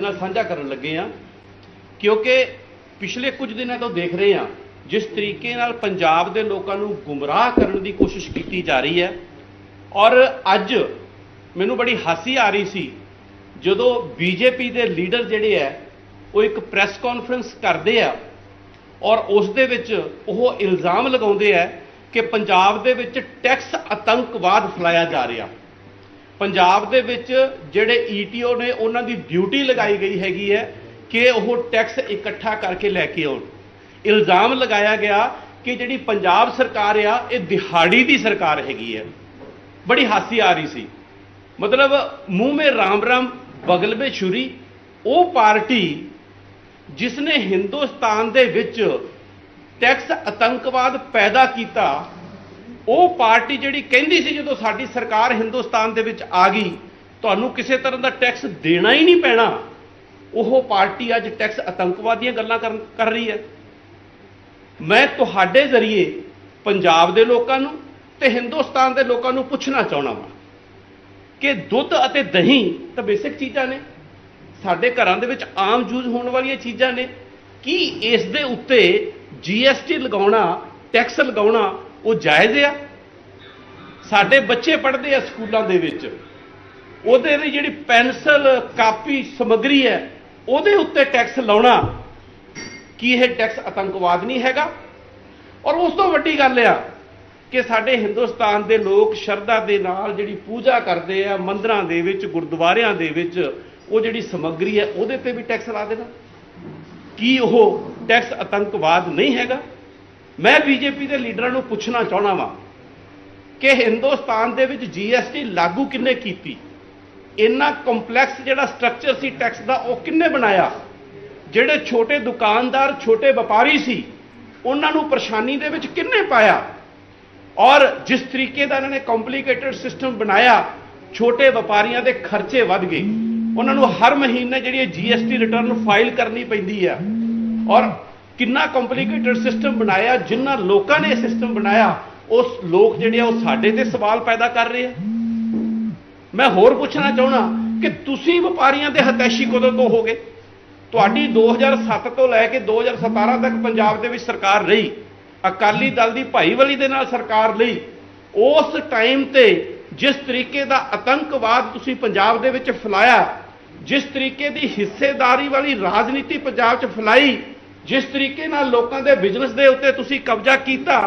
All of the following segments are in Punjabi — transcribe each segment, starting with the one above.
ਨਾਲ ਸਾਂਝਾ ਕਰਨ ਲੱਗੇ ਆ ਕਿਉਂਕਿ ਪਿਛਲੇ ਕੁਝ ਦਿਨਾਂ ਤੋਂ ਦੇਖ ਰਹੇ ਆ ਜਿਸ ਤਰੀਕੇ ਨਾਲ ਪੰਜਾਬ ਦੇ ਲੋਕਾਂ ਨੂੰ ਗੁੰਮਰਾਹ ਕਰਨ ਦੀ ਕੋਸ਼ਿਸ਼ ਕੀਤੀ ਜਾ ਰਹੀ ਹੈ, ਔਰ ਅੱਜ ਮੈਨੂੰ ਬੜੀ ਹਾਸੀ ਆ ਰਹੀ ਸੀ, ਜਦੋਂ ਬੀਜੇਪੀ ਦੇ ਲੀਡਰ ਜਿਹੜੇ ਆ ਉਹ ਇੱਕ ਪ੍ਰੈਸ ਕਾਨਫਰੰਸ ਕਰਦੇ ਆ, ਔਰ ਉਸ ਦੇ ਵਿੱਚ ਉਹ ਇਲਜ਼ਾਮ ਲਗਾਉਂਦੇ ਆ ਕਿ ਪੰਜਾਬ ਦੇ ਵਿੱਚ ਟੈਕਸ ਆਤੰਕਵਾਦ ਫੈਲਾਇਆ ਜਾ ਰਿਹਾ। ਪੰਜਾਬ ਦੇ ਵਿੱਚ ਜਿਹੜੇ ਈਟੀਓ ਨੇ, ਉਹਨਾਂ ਦੀ ਡਿਊਟੀ ਲਗਾਈ ਗਈ ਹੈਗੀ ਹੈ ਕਿ ਉਹ ਟੈਕਸ ਇਕੱਠਾ ਕਰਕੇ ਲੈ ਕੇ ਆਉਣ। ਇਲਜ਼ਾਮ ਲਗਾਇਆ ਗਿਆ ਕਿ ਜਿਹੜੀ ਪੰਜਾਬ ਸਰਕਾਰ ਆ, ਇਹ ਦਿਹਾੜੀ ਦੀ ਸਰਕਾਰ ਹੈਗੀ ਹੈ। ਬੜੀ ਹਾਸੀ ਆ ਰਹੀ ਸੀ। ਮਤਲਬ ਮੂੰਹ ਮੇ ਰਾਮ ਰਾਮ, ਬਗਲ ਮੇ ਛੁਰੀ, ਉਹ ਪਾਰਟੀ ਜਿਸ ਨੇ ਹਿੰਦੁਸਤਾਨ ਦੇ ਵਿੱਚ ਟੈਕਸ ਆਤੰਕਵਾਦ ਪੈਦਾ ਕੀਤਾ ਉਹ ਪਾਰਟੀ ਜਿਹੜੀ ਕਹਿੰਦੀ ਸੀ ਜਦੋਂ ਸਾਡੀ ਸਰਕਾਰ ਹਿੰਦੁਸਤਾਨ ਦੇ ਵਿੱਚ ਆ ਗਈ, ਤੁਹਾਨੂੰ ਕਿਸੇ ਤਰ੍ਹਾਂ ਦਾ ਟੈਕਸ ਦੇਣਾ ਹੀ ਨਹੀਂ ਪੈਣਾ। ਉਹ ਪਾਰਟੀ ਅੱਜ ਟੈਕਸ ਆਤੰਕਵਾਦ ਦੀਆਂ ਗੱਲਾਂ ਕਰਨ- ਕਰ ਰਹੀ ਹੈ। ਮੈਂ ਤੁਹਾਡੇ ਜ਼ਰੀਏ ਪੰਜਾਬ ਦੇ ਲੋਕਾਂ ਨੂੰ ਤੇ ਹਿੰਦੁਸਤਾਨ ਦੇ ਲੋਕਾਂ ਨੂੰ ਪੁੱਛਣਾ ਚਾਹਣਾ ਵਾਂ ਕਿ ਦੁੱਧ ਅਤੇ ਦਹੀਂ ਤਾਂ ਬੇਸਿਕ ਚੀਜ਼ਾਂ ਨੇ। ਸਾਡੇ ਘਰਾਂ ਦੇ ਵਿੱਚ ਆਮ ਯੂਜ਼ ਹੋਣ ਵਾਲੀਆਂ ਚੀਜ਼ਾਂ ਨੇ। ਕੀ ਇਸ ਦੇ ਉੱਤੇ ਜੀਐਸਟੀ ਲਗਾਉਣਾ, ਟੈਕਸ ਲਗਾਉਣਾ ਉਹ ਜਾਇਜ਼ ਆ। ਸਾਡੇ ਬੱਚੇ ਪੜ੍ਹਦੇ ਆ ਸਕੂਲਾਂ ਦੇ ਵਿੱਚ। ਉਹਦੇ ਦੀ ਜਿਹੜੀ ਪੈਨਸਲ, ਕਾਪੀ, ਸਮੱਗਰੀ ਹੈ, ਉਹਦੇ ਉੱਤੇ ਟੈਕਸ ਲਾਉਣਾ, ਕੀ ਇਹ ਟੈਕਸ ਆਤੰਕਵਾਦ ਨਹੀਂ ਹੈਗਾ? ਔਰ ਉਸ ਤੋਂ ਵੱਡੀ ਗੱਲ ਆ ਕਿ ਸਾਡੇ ਹਿੰਦੁਸਤਾਨ ਦੇ ਲੋਕ ਸ਼ਰਧਾ ਦੇ ਨਾਲ ਜਿਹੜੀ ਪੂਜਾ ਕਰਦੇ ਆ, ਮੰਦਰਾਂ ਦੇ ਵਿੱਚ, ਗੁਰਦੁਆਰਿਆਂ ਦੇ ਵਿੱਚ, ਉਹ ਜਿਹੜੀ ਸਮੱਗਰੀ ਹੈ, ਉਹਦੇ ਤੇ ਵੀ ਟੈਕਸ ਲਾ ਦੇਣਾ। ਕੀ ਉਹ ਟੈਕਸ ਆਤੰਕਵਾਦ ਨਹੀਂ ਹੈਗਾ? ਮੈਂ ਬੀਜੇਪੀ ਦੇ ਲੀਡਰਾਂ ਨੂੰ ਪੁੱਛਣਾ ਚਾਹਣਾ ਵਾਂ ਕਿ ਹਿੰਦੁਸਤਾਨ ਦੇ ਵਿੱਚ ਜੀਐਸਟੀ ਲਾਗੂ ਕਿੰਨੇ ਕੀਤੀ? ਇੰਨਾ ਕੰਪਲੈਕਸ ਜਿਹੜਾ ਸਟਰਕਚਰ ਸੀ ਟੈਕਸ ਦਾ, ਉਹ ਕਿੰਨੇ ਬਣਾਇਆ? ਜਿਹੜੇ ਛੋਟੇ ਦੁਕਾਨਦਾਰ, ਛੋਟੇ ਵਪਾਰੀ ਸੀ, ਉਹਨਾਂ ਨੂੰ ਪਰੇਸ਼ਾਨੀ ਦੇ ਵਿੱਚ ਕਿੰਨੇ ਪਾਇਆ? ਔਰ ਜਿਸ ਤਰੀਕੇ ਦਾ ਇਹਨਾਂ ਨੇ ਕੰਪਲਿਕੇਟਡ ਸਿਸਟਮ ਬਣਾਇਆ, ਛੋਟੇ ਵਪਾਰੀਆਂ ਦੇ ਖਰਚੇ ਵੱਧ ਗਏ। ਉਹਨਾਂ ਨੂੰ ਹਰ ਮਹੀਨੇ ਜਿਹੜੀ ਜੀਐਸਟੀ ਰਿਟਰਨ ਫਾਈਲ ਕਰਨੀ ਪੈਂਦੀ ਆ। ਔਰ ਕਿੰਨਾ ਕੰਪਲਿਕੇਟਡ ਸਿਸਟਮ ਬਣਾਇਆ ਜਿਨ੍ਹਾਂ ਲੋਕਾਂ ਨੇ ਇਹ ਸਿਸਟਮ ਬਣਾਇਆ, ਉਸ ਲੋਕ ਜਿਹੜੇ ਆ, ਉਹ ਸਾਡੇ ਤੇ ਸਵਾਲ ਪੈਦਾ ਕਰ ਰਹੇ ਆ। ਮੈਂ ਹੋਰ ਪੁੱਛਣਾ ਚਾਹਣਾ ਕਿ ਤੁਸੀਂ ਵਪਾਰੀਆਂ ਦੇ ਹਤੈਸ਼ੀ ਕਦੋਂ ਤੋਂ ਹੋਗੇ? ਤੁਹਾਡੀ 2007 ਤੋਂ ਲੈ ਕੇ 2017 ਤੱਕ ਪੰਜਾਬ ਦੇ ਵਿੱਚ ਸਰਕਾਰ ਰਹੀ। ਅਕਾਲੀ ਦਲ ਦੀ ਭਾਈਵਾਲੀ ਦੇ ਨਾਲ ਸਰਕਾਰ ਲਈ। ਉਸ ਟਾਈਮ ਤੇ ਜਿਸ ਤਰੀਕੇ ਦਾ ਆਤੰਕਵਾਦ ਤੁਸੀਂ ਪੰਜਾਬ ਦੇ ਵਿੱਚ ਫੈਲਾਇਆ, ਜਿਸ ਤਰੀਕੇ ਦੀ ਹਿੱਸੇਦਾਰੀ ਵਾਲੀ ਰਾਜਨੀਤੀ ਪੰਜਾਬ 'ਚ ਫੈਲਾਈ ਜਿਸ ਤਰੀਕੇ ਨਾਲ ਲੋਕਾਂ ਦੇ ਬਿਜ਼ਨਸ ਦੇ ਉੱਤੇ ਤੁਸੀਂ ਕਬਜ਼ਾ ਕੀਤਾ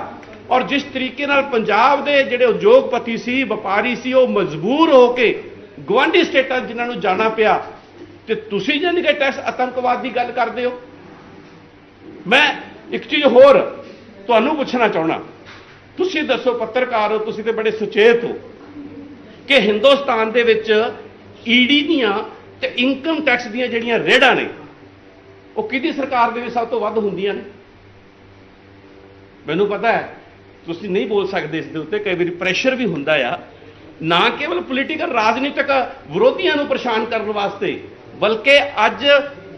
ਔਰ ਜਿਸ ਤਰੀਕੇ ਨਾਲ ਪੰਜਾਬ ਦੇ ਜਿਹੜੇ ਉਦਯੋਗਪਤੀ ਸੀ, ਵਪਾਰੀ ਸੀ, ਉਹ ਮਜਬੂਰ ਹੋ ਕੇ ਗਵਾਂਢੀ ਸਟੇਟਾਂ ਜਿਨ੍ਹਾਂ ਨੂੰ ਜਾਣਾ ਪਿਆ, ਤੇ ਤੁਸੀਂ ਜਾਨੀ ਕਿ ਟੈਕਸ ਆਤੰਕਵਾਦ ਦੀ ਗੱਲ ਕਰਦੇ ਹੋ? ਮੈਂ ਇੱਕ ਚੀਜ਼ ਹੋਰ ਤੁਹਾਨੂੰ ਪੁੱਛਣਾ ਚਾਹਣਾ ਤੁਸੀਂ ਦੱਸੋ ਪੱਤਰਕਾਰ ਹੋ, ਤੁਸੀਂ ਤੇ ਬੜੇ ਸੁਚੇਤ ਹੋ ਕਿ ਹਿੰਦੁਸਤਾਨ ਦੇ ਵਿੱਚ ਈਡੀ ਦੀਆਂ ਤੇ ਇਨਕਮ ਟੈਕਸ ਦੀਆਂ ਜਿਹੜੀਆਂ ਰੇੜਾਂ ਨੇ ਉਹ ਕਿਹਦੀ ਸਰਕਾਰ ਦੇ ਵਿੱਚ ਸਭ ਤੋਂ ਵੱਧ ਹੁੰਦੀਆਂ ਨੇ? ਮੈਨੂੰ ਪਤਾ ਹੈ, ਤੁਸੀਂ ਨਹੀਂ ਬੋਲ ਸਕਦੇ ਇਸ ਦੇ ਉੱਤੇ, ਕਈ ਵਾਰੀ ਪ੍ਰੈਸ਼ਰ ਵੀ ਹੁੰਦਾ ਆ। ਨਾ ਕੇਵਲ ਪੋਲੀਟੀਕਲ ਰਾਜਨੀਤਿਕ ਵਿਰੋਧੀਆਂ ਨੂੰ ਪਰੇਸ਼ਾਨ ਕਰਨ ਵਾਸਤੇ, ਬਲਕਿ ਅੱਜ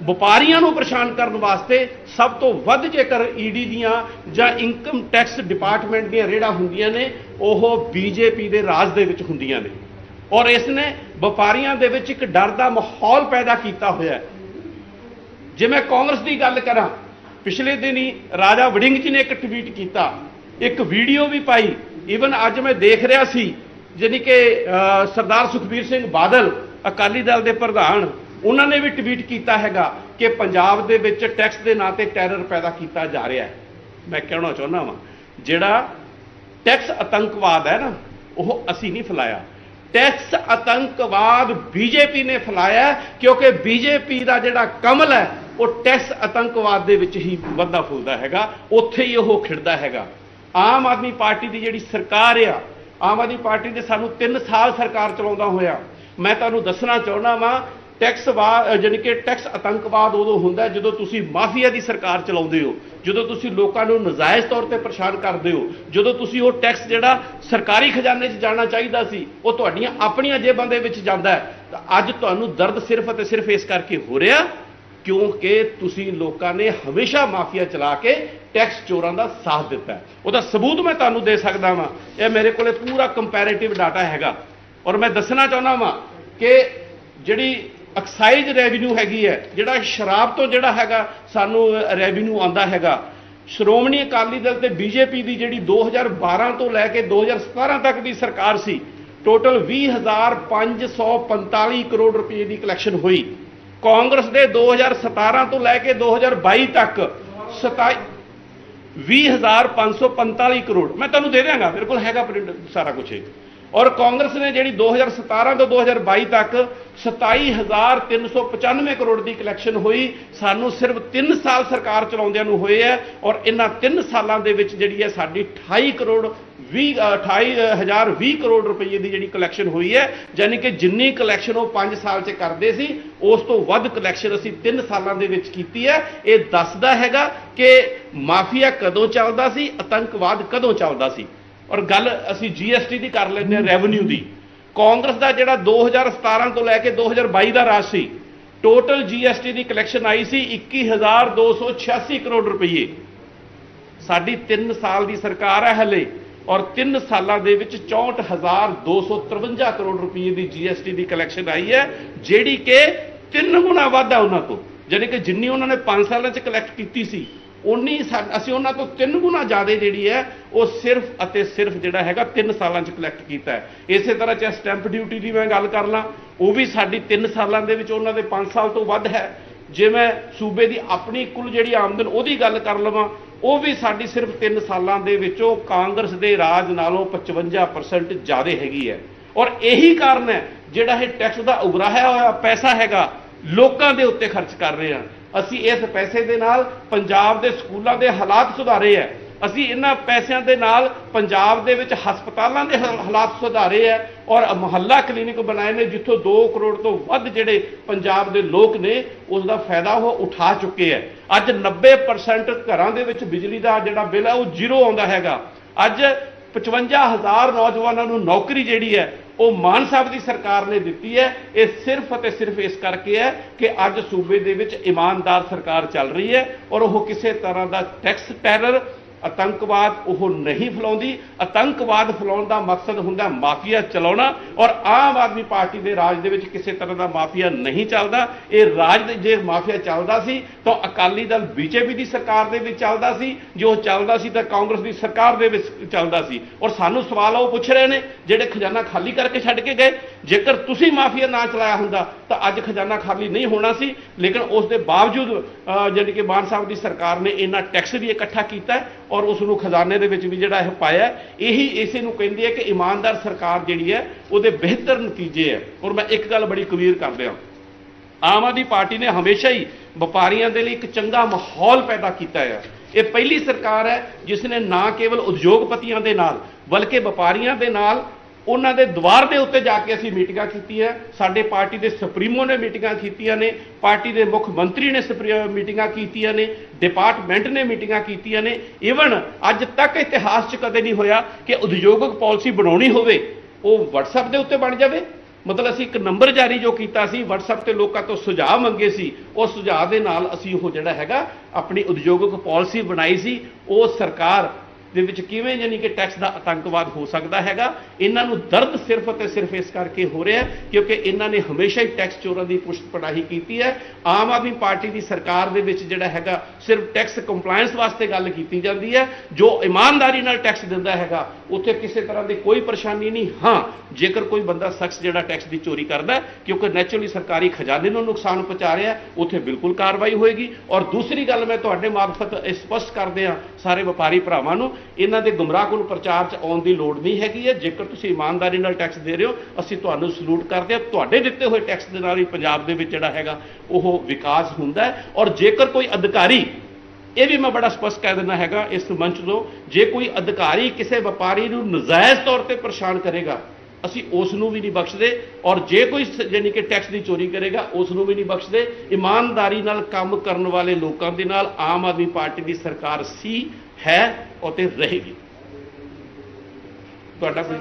ਵਪਾਰੀਆਂ ਨੂੰ ਪਰੇਸ਼ਾਨ ਕਰਨ ਵਾਸਤੇ ਸਭ ਤੋਂ ਵੱਧ ਜੇਕਰ ਈਡੀ ਦੀਆਂ ਜਾਂ ਇਨਕਮ ਟੈਕਸ ਡਿਪਾਰਟਮੈਂਟ ਦੀਆਂ ਰੇੜਾਂ ਹੁੰਦੀਆਂ ਨੇ, ਉਹ ਬੀਜੇਪੀ ਦੇ ਰਾਜ ਦੇ ਵਿੱਚ ਹੁੰਦੀਆਂ ਨੇ। ਔਰ ਇਸ ਨੇ ਵਪਾਰੀਆਂ ਦੇ ਵਿੱਚ ਇੱਕ ਡਰ ਦਾ ਮਾਹੌਲ ਪੈਦਾ ਕੀਤਾ ਹੋਇਆ ਹੈ। ਜੇ ਮੈਂ ਕਾਂਗਰਸ ਦੀ ਗੱਲ ਕਰਾਂ ਪਿਛਲੇ ਦਿਨੀ ਰਾਜਾ ਵੜਿੰਗ ਜੀ ਨੇ ਇੱਕ ਟਵੀਟ ਕੀਤਾ ਇੱਕ ਵੀਡੀਓ ਵੀ ਪਾਈ ਈਵਨ ਅੱਜ ਮੈਂ ਦੇਖ ਰਿਹਾ ਸੀ ਜਾਣੀ ਕਿ ਸਰਦਾਰ ਸੁਖਬੀਰ ਸਿੰਘ ਬਾਦਲ ਅਕਾਲੀ ਦਲ ਦੇ ਪ੍ਰਧਾਨ ਉਹਨਾਂ ਨੇ ਵੀ ਟਵੀਟ ਕੀਤਾ ਹੈਗਾ ਕਿ ਪੰਜਾਬ ਦੇ ਵਿੱਚ ਟੈਕਸ ਦੇ ਨਾਂ ਤੇ ਟੈਰਰ ਪੈਦਾ ਕੀਤਾ ਜਾ ਰਿਹਾ ਹੈ। ਮੈਂ ਕਹਿਣਾ ਚਾਹੁੰਦਾ ਵਾਂ ਜਿਹੜਾ ਟੈਕਸ ਆਤੰਕਵਾਦ ਹੈ ਨਾ ਉਹ ਅਸੀਂ ਨਹੀਂ ਫੈਲਾਇਆ। ਟੈਕਸ ਆਤੰਕਵਾਦ ਬੀਜੇਪੀ ਨੇ ਫੈਲਾਇਆ ਹੈ, ਕਿਉਂਕਿ ਬੀਜੇਪੀ ਦਾ ਜਿਹੜਾ ਕਮਲ ਹੈ ਉਹ ਟੈਕਸ ਆਤੰਕਵਾਦ ਦੇ ਵਿੱਚ ਹੀ ਵੱਧਾ ਫੁੱਲਦਾ ਹੈਗਾ, ਉੱਥੇ ਹੀ ਉਹ ਖਿੜਦਾ ਹੈਗਾ। ਆਮ ਆਦਮੀ ਪਾਰਟੀ ਦੀ ਜਿਹੜੀ ਸਰਕਾਰ ਆ, ਆਮ ਆਦਮੀ ਪਾਰਟੀ ਦੇ ਸਾਨੂੰ 3 ਸਾਲ ਸਰਕਾਰ ਚਲਾਉਂਦਾ ਹੋਇਆ। ਮੈਂ ਤੁਹਾਨੂੰ ਦੱਸਣਾ ਚਾਹੁੰਦਾ ਵਾਂ, ਟੈਕਸ ਵਾ ਜਾਣੀ ਕਿ ਟੈਕਸ ਆਤੰਕਵਾਦ ਉਦੋਂ ਹੁੰਦਾ ਜਦੋਂ ਤੁਸੀਂ ਮਾਫੀਆ ਦੀ ਸਰਕਾਰ ਚਲਾਉਂਦੇ ਹੋ, ਜਦੋਂ ਤੁਸੀਂ ਲੋਕਾਂ ਨੂੰ ਨਜਾਇਜ਼ ਤੌਰ ਤੇ ਪਰੇਸ਼ਾਨ ਕਰਦੇ ਹੋ, ਜਦੋਂ ਤੁਸੀਂ ਉਹ ਟੈਕਸ ਜਿਹੜਾ ਸਰਕਾਰੀ ਖਜ਼ਾਨੇ 'ਚ ਜਾਣਾ ਚਾਹੀਦਾ ਸੀ, ਉਹ ਤੁਹਾਡੀਆਂ ਆਪਣੀਆਂ ਜੇਬਾਂ ਦੇ ਵਿੱਚ ਜਾਂਦਾ ਤਾਂ ਅੱਜ ਤੁਹਾਨੂੰ ਦਰਦ ਸਿਰਫ ਅਤੇ ਸਿਰਫ ਇਸ ਕਰਕੇ ਹੋ ਰਿਹਾ ਕਿਉਂਕਿ ਤੁਸੀਂ ਲੋਕਾਂ ਨੇ ਹਮੇਸ਼ਾ ਮਾਫੀਆ ਚਲਾ ਕੇ ਟੈਕਸ ਚੋਰਾਂ ਦਾ ਸਾਥ ਦਿੱਤਾ ਉਹਦਾ ਸਬੂਤ ਮੈਂ ਤੁਹਾਨੂੰ ਦੇ ਸਕਦਾ ਵਾਂ। ਇਹ ਮੇਰੇ ਕੋਲੇ ਪੂਰਾ ਕੰਪੈਰੀਟਿਵ ਡਾਟਾ ਹੈਗਾ। ਔਰ ਮੈਂ ਦੱਸਣਾ ਚਾਹੁੰਦਾ ਵਾਂ ਕਿ ਜਿਹੜੀ ਐਕਸਾਈਜ਼ ਰੈਵਨਿਊ ਹੈਗੀ ਹੈ, ਜਿਹੜਾ ਸ਼ਰਾਬ ਤੋਂ ਜਿਹੜਾ ਹੈਗਾ, ਸਾਨੂੰ ਰੈਵਨਿਊ ਆਉਂਦਾ ਹੈਗਾ। ਸ਼੍ਰੋਮਣੀ ਅਕਾਲੀ ਦਲ ਤੇ ਬੀਜੇਪੀ ਦੀ ਜਿਹੜੀ 2012 ਤੋਂ ਲੈ ਕੇ 2017 ਤੱਕ ਦੀ ਸਰਕਾਰ ਸੀ ਟੋਟਲ 20545 ਕਰੋੜ ਰੁਪਏ ਦੀ ਕਲੈਕਸ਼ਨ ਹੋਈ। ਕਾਂਗਰਸ ਦੇ 2017 ਤੋਂ ਲੈ ਕੇ 2022 ਤੱਕ 27 20545 ਕਰੋੜ। ਮੈਂ ਤੁਹਾਨੂੰ ਦੇ ਦਿਆਂਗਾ, ਮੇਰੇ ਕੋਲ ਹੈਗਾ ਪ੍ਰਿੰਟ ਸਾਰਾ ਕੁਝ ਔਰ ਕਾਂਗਰਸ ਨੇ ਜਿਹੜੀ 2017 ਤੋਂ 2022 ਤੱਕ 27395 ਕਰੋੜ ਦੀ ਕਲੈਕਸ਼ਨ ਹੋਈ, ਸਾਨੂੰ ਸਿਰਫ 3 ਸਾਲ ਸਰਕਾਰ ਚਲਾਉਂਦਿਆਂ ਨੂੰ ਹੋਏ ਹੈ ਔਰ ਇਹਨਾਂ 3 ਸਾਲਾਂ ਦੇ ਵਿੱਚ ਜਿਹੜੀ ਹੈ ਸਾਡੀ 28 ਕਰੋੜ 20 28020 ਕਰੋੜ ਰੁਪਏ ਦੀ ਜਿਹੜੀ ਕਲੈਕਸ਼ਨ ਹੋਈ ਹੈ ਯਾਨੀ ਕਿ ਜਿੰਨੀ ਕਲੈਕਸ਼ਨ ਉਹ 5 ਸਾਲ 'ਚ ਕਰਦੇ ਸੀ, ਉਸ ਤੋਂ ਵੱਧ ਕਲੈਕਸ਼ਨ ਅਸੀਂ 3 ਸਾਲਾਂ ਦੇ ਵਿੱਚ ਕੀਤੀ ਹੈ। ਇਹ ਦੱਸਦਾ ਹੈਗਾ ਕਿ ਮਾਫੀਆ ਕਦੋਂ ਚੱਲਦਾ ਸੀ, ਆਤੰਕਵਾਦ ਕਦੋਂ ਚੱਲਦਾ ਸੀ? ਔਰ ਗੱਲ ਅਸੀਂ ਜੀਐਸਟੀ ਦੀ ਕਰ ਲੈਂਦੇ ਹਾਂ ਰੈਵਨਿਊ ਦੀ। ਕਾਂਗਰਸ ਦਾ ਜਿਹੜਾ 2017 ਤੋਂ ਲੈ ਕੇ 2022 ਦਾ ਰਾਜ ਸੀ ਟੋਟਲ ਜੀਐਸਟੀ ਦੀ ਕਲੈਕਸ਼ਨ ਆਈ ਸੀ 21286 ਕਰੋੜ ਰੁਪਏ ਸਾਡੀ 3 ਸਾਲ ਦੀ ਸਰਕਾਰ ਹੈ ਹਲੇ, ਔਰ 3 ਸਾਲਾਂ ਦੇ ਵਿੱਚ 64253 ਕਰੋੜ ਰੁਪਏ ਦੀ ਜੀਐਸਟੀ ਦੀ ਕਲੈਕਸ਼ਨ ਆਈ ਹੈ, ਜਿਹੜੀ ਕਿ 3 ਗੁਣਾ ਵੱਧ ਹੈ ਉਹਨਾਂ ਤੋਂ। ਯਾਨੀ ਕਿ ਜਿੰਨੀ ਉਹਨਾਂ ਨੇ 5 ਸਾਲਾਂ 'ਚ ਕਲੈਕਟ ਕੀਤੀ ਸੀ ਉਨੀ ਸਾ- ਅਸੀਂ ਉਹਨਾਂ ਤੋਂ ਤਿੰਨ ਗੁਣਾ ਜ਼ਿਆਦਾ ਜਿਹੜੀ ਹੈ, ਉਹ ਸਿਰਫ ਅਤੇ ਸਿਰਫ ਜਿਹੜਾ ਹੈਗਾ 3 ਸਾਲਾਂ 'ਚ ਕਲੈਕਟ ਕੀਤਾ ਹੈ। ਇਸੇ ਤਰ੍ਹਾਂ ਚਾਹੇ ਸਟੈਂਪ ਡਿਊਟੀ ਦੀ ਮੈਂ ਗੱਲ ਕਰ ਲਾਂ, ਉਹ ਵੀ ਸਾਡੀ 3 ਸਾਲਾਂ ਦੇ ਵਿੱਚ ਉਹਨਾਂ ਦੇ 5 ਸਾਲ ਤੋਂ ਵੱਧ ਹੈ। ਜੇ ਮੈਂ ਸੂਬੇ ਦੀ ਆਪਣੀ ਕੁੱਲ ਜਿਹੜੀ ਆਮਦਨ ਉਹਦੀ ਗੱਲ ਕਰ ਲਵਾਂ, ਉਹ ਵੀ ਸਾਡੀ ਸਿਰਫ 3 ਸਾਲਾਂ ਦੇ ਵਿੱਚੋਂ ਕਾਂਗਰਸ ਦੇ ਰਾਜ ਨਾਲੋਂ 55% ਜ਼ਿਆਦਾ ਹੈਗੀ ਹੈ। ਔਰ ਇਹੀ ਕਾਰਨ ਹੈ, ਜਿਹੜਾ ਇਹ ਟੈਕਸ ਦਾ ਉਗਰਾਹਿਆ ਹੋਇਆ, ਪੈਸਾ ਹੈਗਾ, ਲੋਕਾਂ ਦੇ ਉੱਤੇ ਖਰਚ ਕਰ ਰਹੇ ਹਾਂ। ਅਸੀਂ ਇਸ ਪੈਸੇ ਦੇ ਨਾਲ ਪੰਜਾਬ ਦੇ ਸਕੂਲਾਂ ਦੇ ਹਾਲਾਤ ਸੁਧਾਰੇ ਹੈ। ਅਸੀਂ ਇਹਨਾਂ ਪੈਸਿਆਂ ਦੇ ਨਾਲ ਪੰਜਾਬ ਦੇ ਵਿੱਚ ਹਸਪਤਾਲਾਂ ਦੇ ਹਾਲਾਤ ਸੁਧਾਰੇ ਹੈ ਔਰ ਮੁਹੱਲਾ ਕਲੀਨਿਕ ਬਣਾਏ ਨੇ, ਜਿੱਥੋਂ 2 ਕਰੋੜ ਤੋਂ ਵੱਧ ਜਿਹੜੇ ਪੰਜਾਬ ਦੇ ਲੋਕ ਨੇ ਉਸ ਦਾ ਫਾਇਦਾ ਉਹ ਉਠਾ ਚੁੱਕੇ ਹੈ। ਅੱਜ 90% ਘਰਾਂ ਦੇ ਵਿੱਚ ਬਿਜਲੀ ਦਾ ਜਿਹੜਾ ਬਿੱਲ ਹੈ, ਉਹ ਜ਼ੀਰੋ ਆਉਂਦਾ ਹੈਗਾ। ਅੱਜ 55000 ਨੌਜਵਾਨਾਂ ਨੂੰ ਨੌਕਰੀ ਜਿਹੜੀ ਹੈ ਉਹ ਮਾਨ ਸਾਹਿਬ ਦੀ ਸਰਕਾਰ ਨੇ ਦਿੱਤੀ ਹੈ। ਇਹ ਸਿਰਫ ਅਤੇ ਸਿਰਫ ਇਸ ਕਰਕੇ ਹੈ ਕਿ ਅੱਜ ਸੂਬੇ ਦੇ ਵਿੱਚ ਇਮਾਨਦਾਰ ਸਰਕਾਰ ਚੱਲ ਰਹੀ ਹੈ ਔਰ ਉਹ ਕਿਸੇ ਤਰ੍ਹਾਂ ਦਾ ਟੈਕਸ ਟੈਰਰ ਆਤੰਕਵਾਦ ਉਹ ਨਹੀਂ ਫੈਲਾਉਂਦੀ। ਆਤੰਕਵਾਦ ਫੈਲਾਉਣ ਦਾ ਮਕਸਦ ਹੁੰਦਾ ਮਾਫੀਆ ਚਲਾਉਣਾ ਔਰ ਆਮ ਆਦਮੀ ਪਾਰਟੀ ਦੇ ਰਾਜ ਦੇ ਵਿੱਚ ਕਿਸੇ ਤਰ੍ਹਾਂ ਦਾ ਮਾਫੀਆ ਨਹੀਂ ਚੱਲਦਾ। ਇਹ ਰਾਜ ਦੇ ਜੇ ਮਾਫੀਆ ਚੱਲਦਾ ਸੀ ਤਾਂ ਅਕਾਲੀ ਦਲ ਬੀਜੇਪੀ ਦੀ ਸਰਕਾਰ ਦੇ ਵਿੱਚ ਚੱਲਦਾ ਸੀ। ਜੋ ਚੱਲਦਾ ਸੀ ਤਾਂ ਕਾਂਗਰਸ ਦੀ ਸਰਕਾਰ ਦੇ ਵਿੱਚ ਚੱਲਦਾ ਸੀ। ਔਰ ਸਾਨੂੰ ਸਵਾਲ ਉਹ ਪੁੱਛ ਰਹੇ ਨੇ, ਜਿਹੜੇ ਖਜ਼ਾਨਾ ਖਾਲੀ ਕਰਕੇ ਛੱਡ ਕੇ ਗਏ ਜੇਕਰ ਤੁਸੀਂ ਮਾਫੀਆ ਨਾ ਚਲਾਇਆ ਹੁੰਦਾ ਤਾਂ ਅੱਜ ਖਜ਼ਾਨਾ ਖਾਲੀ ਨਹੀਂ ਹੋਣਾ ਸੀ। ਲੇਕਿਨ ਉਸ ਦੇ ਬਾਵਜੂਦ ਅਹ, ਜਾਣੀ ਕਿ ਮਾਨ ਸਾਹਿਬ ਦੀ ਸਰਕਾਰ ਨੇ ਇੰਨਾ ਟੈਕਸ ਵੀ ਇਕੱਠਾ ਕੀਤਾ ਔਰ ਉਸ ਨੂੰ ਖਜ਼ਾਨੇ ਦੇ ਵਿੱਚ ਵੀ ਜਿਹੜਾ ਇਹ ਪਾਇਆ ਇਹੀ ਇਸੇ ਨੂੰ ਕਹਿੰਦੀ ਹੈ ਕਿ ਇਮਾਨਦਾਰ ਸਰਕਾਰ ਜਿਹੜੀ ਹੈ ਉਹਦੇ ਬਿਹਤਰ ਨਤੀਜੇ ਹੈ। ਔਰ ਮੈਂ ਇੱਕ ਗੱਲ ਬੜੀ ਕਲੀਅਰ ਕਰ ਦਿਆਂ ਆਮ ਆਦਮੀ ਪਾਰਟੀ ਨੇ ਹਮੇਸ਼ਾ ਹੀ ਵਪਾਰੀਆਂ ਦੇ ਲਈ ਇੱਕ ਚੰਗਾ ਮਾਹੌਲ ਪੈਦਾ ਕੀਤਾ ਹੈ। ਇਹ ਪਹਿਲੀ ਸਰਕਾਰ ਹੈ ਜਿਸ ਨੇ ਨਾ ਕੇਵਲ ਉਦਯੋਗਪਤੀਆਂ ਦੇ ਨਾਲ ਬਲਕਿ ਵਪਾਰੀਆਂ ਦੇ ਨਾਲ ਉਹਨਾਂ ਦੇ ਦੁਆਰ ਦੇ ਉੱਤੇ ਜਾ ਕੇ ਅਸੀਂ ਮੀਟਿੰਗਾਂ ਕੀਤੀਆਂ। ਸਾਡੇ ਪਾਰਟੀ ਦੇ ਸੁਪਰੀਮੋ ਨੇ ਮੀਟਿੰਗਾਂ ਕੀਤੀਆਂ ਨੇ। ਪਾਰਟੀ ਦੇ ਮੁੱਖ ਮੰਤਰੀ ਨੇ ਸੁਪਰੀ- ਮੀਟਿੰਗਾਂ ਕੀਤੀਆਂ ਨੇ। ਡਿਪਾਰਟਮੈਂਟ ਨੇ ਮੀਟਿੰਗਾਂ ਕੀਤੀਆਂ ਨੇ। ਈਵਨ ਅੱਜ ਤੱਕ ਇਤਿਹਾਸ 'ਚ ਕਦੇ ਨਹੀਂ ਹੋਇਆ ਕਿ ਉਦਯੋਗਿਕ ਪਾਲਿਸੀ ਬਣਾਉਣੀ ਹੋਵੇ, ਉਹ WhatsApp ਦੇ ਉੱਤੇ ਬਣ ਜਾਵੇ। ਮਤਲਬ ਅਸੀਂ ਇੱਕ ਨੰਬਰ ਜਾਰੀ ਜੋ ਕੀਤਾ ਸੀ, WhatsApp ਤੇ ਲੋਕਾਂ ਤੋਂ ਸੁਝਾਅ ਮੰਗੇ ਸੀ, ਉਹ ਸੁਝਾਅ ਦੇ ਨਾਲ ਅਸੀਂ ਉਹ ਜਿਹੜਾ ਹੈਗਾ, ਆਪਣੀ ਉਦਯੋਗਿਕ ਪਾਲਿਸੀ ਬਣਾਈ ਸੀ। ਉਹ ਸਰਕਾਰ ਦੇ ਵਿੱਚ ਕਿਵੇਂ ਯਾਨੀ ਕਿ ਟੈਕਸ ਦਾ ਆਤੰਕਵਾਦ ਹੋ ਸਕਦਾ ਹੈਗਾ? ਇਹਨਾਂ ਨੂੰ ਦਰਦ ਸਿਰਫ ਅਤੇ ਸਿਰਫ ਇਸ ਕਰਕੇ ਹੋ ਰਿਹਾ ਕਿਉਂਕਿ ਇਹਨਾਂ ਨੇ ਹਮੇਸ਼ਾ ਹੀ ਟੈਕਸ ਚੋਰਾਂ ਦੀ ਪੁਸ਼ਤ ਪੜਾਹੀ ਕੀਤੀ ਹੈ। ਆਮ ਆਦਮੀ ਪਾਰਟੀ ਦੀ ਸਰਕਾਰ ਦੇ ਵਿੱਚ ਜਿਹੜਾ ਹੈਗਾ, ਸਿਰਫ ਟੈਕਸ ਕੰਪਲਾਈਂਸ ਵਾਸਤੇ ਗੱਲ ਕੀਤੀ ਜਾਂਦੀ ਹੈ। ਜੋ ਇਮਾਨਦਾਰੀ ਨਾਲ ਟੈਕਸ ਦਿੰਦਾ ਹੈਗਾ, ਉੱਥੇ ਕਿਸੇ ਤਰ੍ਹਾਂ ਦੀ ਕੋਈ ਪਰੇਸ਼ਾਨੀ ਨਹੀਂ। ਹਾਂ, ਜੇਕਰ ਕੋਈ ਬੰਦਾ ਸ਼ਖਸ ਜਿਹੜਾ ਟੈਕਸ ਦੀ ਚੋਰੀ ਕਰਦਾ ਕਿਉਂਕਿ ਨੈਚੁਰਲੀ ਸਰਕਾਰੀ ਖਜ਼ਾਨੇ ਨੂੰ ਨੁਕਸਾਨ ਪਹੁੰਚਾ ਰਿਹਾ ਉੱਥੇ ਬਿਲਕੁਲ ਕਾਰਵਾਈ ਹੋਏਗੀ। ਔਰ ਦੂਸਰੀ ਗੱਲ ਮੈਂ ਤੁਹਾਡੇ ਮਾਰਫਤ ਇਹ ਸਪਸ਼ਟ ਕਰਦੇ ਹਾਂ ਸਾਰੇ ਵਪਾਰੀ ਭਰਾਵਾਂ ਨੂੰ ਇਹਨਾਂ ਦੇ ਗੁੰਮਰਾਹਕੁਨ ਪ੍ਰਚਾਰ 'ਚ ਆਉਣ ਦੀ ਲੋੜ ਨਹੀਂ ਹੈਗੀ ਹੈ। ਜੇਕਰ ਤੁਸੀਂ ਇਮਾਨਦਾਰੀ ਨਾਲ ਟੈਕਸ ਦੇ ਰਹੇ ਹੋ, ਅਸੀਂ ਤੁਹਾਨੂੰ ਸਲੂਟ ਕਰਦੇ ਹਾਂ। ਤੁਹਾਡੇ ਦਿੱਤੇ ਹੋਏ ਟੈਕਸ ਦੇ ਨਾਲ ਹੀ ਪੰਜਾਬ ਦੇ ਵਿੱਚ ਜਿਹੜਾ ਹੈਗਾ, ਉਹ ਵਿਕਾਸ ਹੁੰਦਾ ਹੈ। ਔਰ ਜੇਕਰ ਕੋਈ ਅਧਿਕਾਰੀ, ਇਹ ਵੀ ਮੈਂ ਬੜਾ ਸਪਸ਼ਟ ਕਹਿ ਦਿੰਦਾ ਹੈਗਾ, ਇਸ ਮੰਚ ਤੋਂ, ਜੇ ਕੋਈ ਅਧਿਕਾਰੀ ਕਿਸੇ ਵਪਾਰੀ ਨੂੰ ਨਜਾਇਜ਼ ਤੌਰ ਤੇ ਪਰੇਸ਼ਾਨ ਕਰੇਗਾ, ਅਸੀਂ ਉਸ ਨੂੰ ਵੀ ਨਹੀਂ ਬਖਸ਼ਦੇ। ਔਰ ਜੇ ਕੋਈ ਸ- ਕਿ ਟੈਕਸ ਦੀ ਚੋਰੀ ਕਰੇਗਾ, ਉਸ ਨੂੰ ਵੀ ਨਹੀਂ ਬਖਸ਼ਦੇ। ਇਮਾਨਦਾਰੀ ਨਾਲ ਕੰਮ ਕਰਨ ਵਾਲੇ ਲੋਕਾਂ ਦੇ ਨਾਲ ਆਮ ਆਦਮੀ ਪਾਰਟੀ ਦੀ ਸਰਕਾਰ ਸੀ ਹੈ ਅਤੇ ਰਹੇਗੀ। ਤੁਹਾਡਾ ਕੋਈ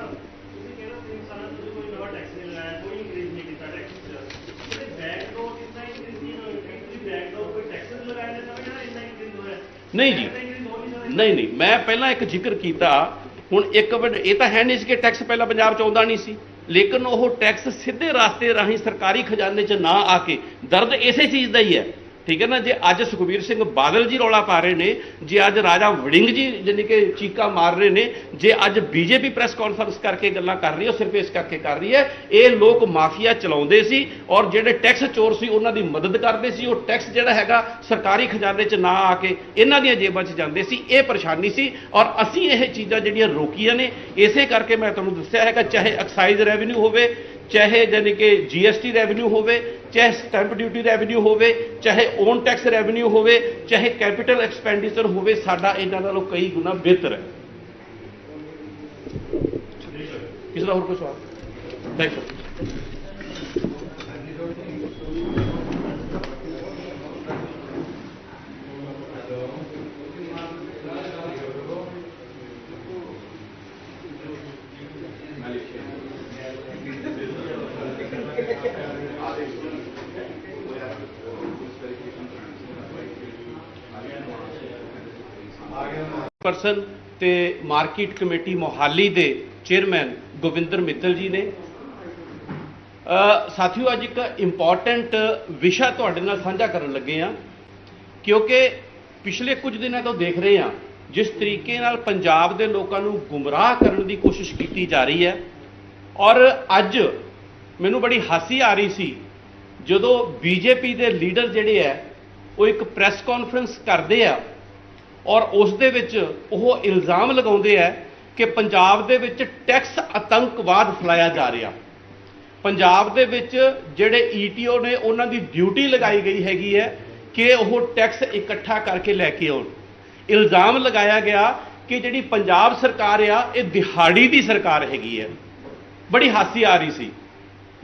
ਨਹੀਂ ਜੀ ਨਹੀਂ ਨਹੀਂ ਮੈਂ ਪਹਿਲਾਂ ਇੱਕ ਜ਼ਿਕਰ ਕੀਤਾ। ਹੁਣ ਇੱਕ ਮਿੰਟ ਇਹ ਤਾਂ ਹੈ ਨਹੀਂ ਸੀ ਕਿ ਟੈਕਸ ਪਹਿਲਾਂ ਪੰਜਾਬ ਚ ਆਉਂਦਾ ਨਹੀਂ ਸੀ। ਲੇਕਿਨ ਉਹ ਟੈਕਸ ਸਿੱਧੇ ਰਾਸਤੇ ਰਾਹੀਂ ਸਰਕਾਰੀ ਖਜ਼ਾਨੇ 'ਚ ਨਾ ਆ ਕੇ ਦਰਦ ਇਸੇ ਚੀਜ਼ ਦਾ ਹੀ ਹੈ। ਠੀਕ ਹੈ ਨਾ, ਜੇ ਅੱਜ ਸੁਖਬੀਰ ਸਿੰਘ ਬਾਦਲ ਜੀ ਰੌਲਾ ਪਾ ਰਹੇ ਨੇ, ਜੇ ਅੱਜ ਰਾਜਾ ਵੜਿੰਗ ਜੀ ਜਾਣੀ ਕਿ ਚੀਕਾ ਮਾਰ ਰਹੇ ਨੇ, ਜੇ ਅੱਜ ਬੀਜੇਪੀ ਪ੍ਰੈਸ ਕਾਨਫਰੰਸ ਕਰਕੇ ਗੱਲਾਂ ਕਰ ਰਹੀ ਹੈ, ਉਹ ਸਿਰਫ ਇਸ ਕਰਕੇ ਕਰ ਰਹੀ ਹੈ, ਇਹ ਲੋਕ ਮਾਫੀਆ ਚਲਾਉਂਦੇ ਸੀ ਔਰ ਜਿਹੜੇ ਟੈਕਸ ਚੋਰ ਸੀ, ਉਹਨਾਂ ਦੀ ਮਦਦ ਕਰਦੇ ਸੀ, ਉਹ ਟੈਕਸ ਜਿਹੜਾ ਹੈਗਾ ਸਰਕਾਰੀ ਖਜ਼ਾਨੇ 'ਚ ਨਾ ਆ ਕੇ ਇਹਨਾਂ ਦੀਆਂ ਜੇਬਾਂ 'ਚ ਜਾਂਦੇ ਸੀ, ਇਹ ਪਰੇਸ਼ਾਨੀ ਸੀ ਔਰ ਅਸੀਂ ਇਹ ਚੀਜ਼ਾਂ ਜਿਹੜੀਆਂ ਰੋਕੀਆਂ ਨੇ, ਇਸੇ ਕਰਕੇ ਮੈਂ ਤੁਹਾਨੂੰ ਦੱਸਿਆ ਹੈਗਾ, ਚਾਹੇ ਐਕਸਾਈਜ਼ ਰੈਵਨਿਊ ਹੋਵੇ ਚਾਹੇ ਜਾਣੀ ਕਿ ਜੀਐਸਟੀ ਰੈਵਨਿਊ ਹੋਵੇ ਚਾਹੇ ਸਟੈਂਪ ਡਿਊਟੀ ਰੈਵਨਿਊ ਹੋਵੇ ਚਾਹੇ ਓਨ ਟੈਕਸ ਰੈਵਨਿਊ ਹੋਵੇ ਚਾਹੇ ਕੈਪੀਟਲ ਐਕਸਪੈਂਡੀਚਰ ਹੋਵੇ ਸਾਡਾ ਇਹਨਾਂ ਨਾਲੋਂ ਕਈ ਗੁਣਾ ਬਿਹਤਰ ਹੈ। ਕਿਸੇ ਦਾ ਹੋਰ ਕੋਈ ਸਵਾਲ? ਥੈਂਕ ਯੂ ਪਰਸਨ ਤੇ ਮਾਰਕੀਟ ਕਮੇਟੀ ਮੋਹਾਲੀ ਦੇ ਚੇਅਰਮੈਨ ਗੋਵਿੰਦਰ ਮਿੱਤਲ ਜੀ ਨੇ। ਸਾਥੀਓ, ਅੱਜ ਇੱਕ ਇੰਪੋਰਟੈਂਟ ਵਿਸ਼ਾ ਤੁਹਾਡੇ ਨਾਲ ਸਾਂਝਾ ਕਰਨ ਲੱਗੇ ਆ ਕਿਉਂਕਿ ਪਿਛਲੇ ਕੁਝ ਦਿਨਾਂ ਤੋਂ ਦੇਖ ਰਹੇ ਆ ਜਿਸ ਤਰੀਕੇ ਨਾਲ ਪੰਜਾਬ ਦੇ ਲੋਕਾਂ ਨੂੰ ਗੁੰਮਰਾਹ ਕਰਨ ਦੀ ਕੋਸ਼ਿਸ਼ ਕੀਤੀ ਜਾ ਰਹੀ ਹੈ। ਔਰ ਅੱਜ ਮੈਨੂੰ ਬੜੀ ਹਾਸੀ ਆ ਰਹੀ ਸੀ, ਜਦੋਂ ਬੀਜੇਪੀ ਦੇ ਲੀਡਰ ਜਿਹੜੇ ਆ ਉਹ ਇੱਕ ਪ੍ਰੈਸ ਕਾਨਫਰੰਸ ਕਰਦੇ ਆ ਔਰ ਉਸ ਦੇ ਵਿੱਚ ਉਹ ਇਲਜ਼ਾਮ ਲਗਾਉਂਦੇ ਆ ਕਿ ਪੰਜਾਬ ਦੇ ਵਿੱਚ ਟੈਕਸ ਆਤੰਕਵਾਦ ਫੈਲਾਇਆ ਜਾ ਰਿਹਾ। ਪੰਜਾਬ ਦੇ ਵਿੱਚ ਜਿਹੜੇ ਈਟੀਓ ਨੇ, ਉਹਨਾਂ ਦੀ ਡਿਊਟੀ ਲਗਾਈ ਗਈ ਹੈਗੀ ਹੈ ਕਿ ਉਹ ਟੈਕਸ ਇਕੱਠਾ ਕਰਕੇ ਲੈ ਕੇ ਆਉਣ। ਇਲਜ਼ਾਮ ਲਗਾਇਆ ਗਿਆ ਕਿ ਜਿਹੜੀ ਪੰਜਾਬ ਸਰਕਾਰ ਆ, ਇਹ ਦਿਹਾੜੀ ਦੀ ਸਰਕਾਰ ਹੈਗੀ ਹੈ। ਬੜੀ ਹਾਸੀ ਆ ਰਹੀ ਸੀ।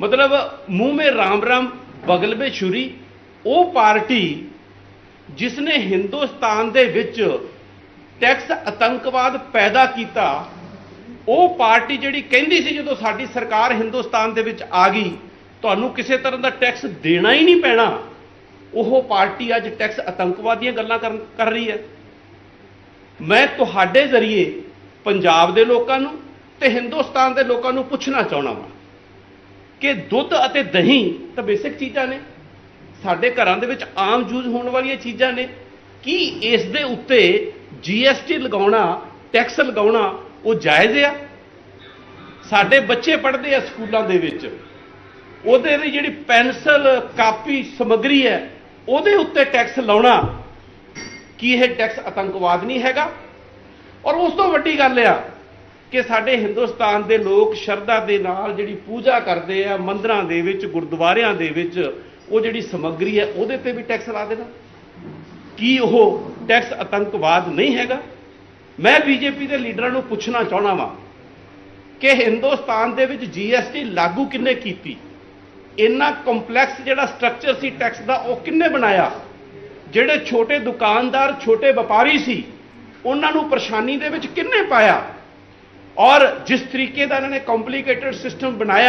ਮਤਲਬ ਮੂੰਹ ਮੇ ਰਾਮ ਰਾਮ, ਬਗਲ ਮੇ ਛੁਰੀ, ਉਹ ਪਾਰਟੀ ਜਿਸ ਨੇ ਹਿੰਦੁਸਤਾਨ ਦੇ ਵਿੱਚ ਟੈਕਸ ਆਤੰਕਵਾਦ ਪੈਦਾ ਕੀਤਾ, ਉਹ ਪਾਰਟੀ ਜਿਹੜੀ ਕਹਿੰਦੀ ਸੀ ਜਦੋਂ ਸਾਡੀ ਸਰਕਾਰ ਹਿੰਦੁਸਤਾਨ ਦੇ ਵਿੱਚ ਆ ਗਈ, ਤੁਹਾਨੂੰ ਕਿਸੇ ਤਰ੍ਹਾਂ ਦਾ ਟੈਕਸ ਦੇਣਾ ਹੀ ਨਹੀਂ ਪੈਣਾ, ਉਹ ਪਾਰਟੀ ਅੱਜ ਟੈਕਸ ਆਤੰਕਵਾਦ ਦੀਆਂ ਗੱਲਾਂ ਕਰਨ- ਕਰ ਰਹੀ ਹੈ। ਮੈਂ ਤੁਹਾਡੇ ਜ਼ਰੀਏ ਪੰਜਾਬ ਦੇ ਲੋਕਾਂ ਨੂੰ ਤੇ ਹਿੰਦੁਸਤਾਨ ਦੇ ਲੋਕਾਂ ਨੂੰ ਪੁੱਛਣਾ ਚਾਹਣਾ ਵਾਂ ਕਿ ਦੁੱਧ ਅਤੇ ਦਹੀਂ ਤਾਂ ਬੇਸਿਕ ਚੀਜ਼ਾਂ ਨੇ। ਸਾਡੇ ਘਰਾਂ ਦੇ ਵਿੱਚ ਆਮ ਯੂਜ਼ ਹੋਣ ਵਾਲੀਆਂ ਚੀਜ਼ਾਂ ਨੇ। ਕੀ ਇਸ ਦੇ ਉੱਤੇ ਜੀਐਸਟੀ ਲਗਾਉਣਾ ਟੈਕਸ ਲਗਾਉਣਾ ਉਹ ਜਾਇਜ਼ ਆ? ਸਾਡੇ ਬੱਚੇ ਪੜ੍ਹਦੇ ਆ ਸਕੂਲਾਂ ਦੇ ਵਿੱਚ। ਉਹਦੇ ਲਈ ਜਿਹੜੀ ਪੈਨਸਲ, ਕਾਪੀ, ਸਮੱਗਰੀ ਹੈ, ਉਹਦੇ ਉੱਤੇ ਟੈਕਸ ਲਾਉਣਾ। ਕੀ ਇਹ ਟੈਕਸ ਆਤੰਕਵਾਦ ਨਹੀਂ ਹੈਗਾ? ਔਰ ਉਸ ਤੋਂ ਵੱਡੀ ਗੱਲ ਆ ਕਿ ਸਾਡੇ ਹਿੰਦੁਸਤਾਨ ਦੇ ਲੋਕ ਸ਼ਰਧਾ ਦੇ ਨਾਲ ਜਿਹੜੀ ਪੂਜਾ ਕਰਦੇ ਆ, ਮੰਦਰਾਂ ਦੇ ਵਿੱਚ, ਗੁਰਦੁਆਰਿਆਂ ਦੇ ਵਿੱਚ ਉਹ ਜਿਹੜੀ ਸਮੱਗਰੀ ਹੈ, ਉਹਦੇ ਤੇ ਵੀ ਟੈਕਸ ਲਾ ਦੇਣਾ। ਕੀ ਉਹ ਟੈਕਸ ਆਤੰਕਵਾਦ ਨਹੀਂ ਹੈਗਾ? ਮੈਂ ਬੀਜੇਪੀ ਦੇ ਲੀਡਰਾਂ ਨੂੰ ਪੁੱਛਣਾ ਚਾਹਣਾ ਵਾਂ ਕਿ ਹਿੰਦੁਸਤਾਨ ਦੇ ਵਿੱਚ ਜੀਐਸਟੀ ਲਾਗੂ ਕਿੰਨੇ ਕੀਤੀ? ਇੰਨਾ ਕੰਪਲੈਕਸ ਜਿਹੜਾ ਸਟਰਕਚਰ ਸੀ ਟੈਕਸ ਦਾ, ਉਹ ਕਿੰਨੇ ਬਣਾਇਆ? ਜਿਹੜੇ ਛੋਟੇ ਦੁਕਾਨਦਾਰ, ਛੋਟੇ ਵਪਾਰੀ ਸੀ, ਉਹਨਾਂ ਨੂੰ ਪਰੇਸ਼ਾਨੀ ਦੇ ਵਿੱਚ ਕਿੰਨੇ ਪਾਇਆ? ਔਰ ਜਿਸ ਤਰੀਕੇ ਦਾ ਇਹਨਾਂ ਨੇ ਕੰਪਲਿਕੇਟਡ ਸਿਸਟਮ ਬਣਾਇਆ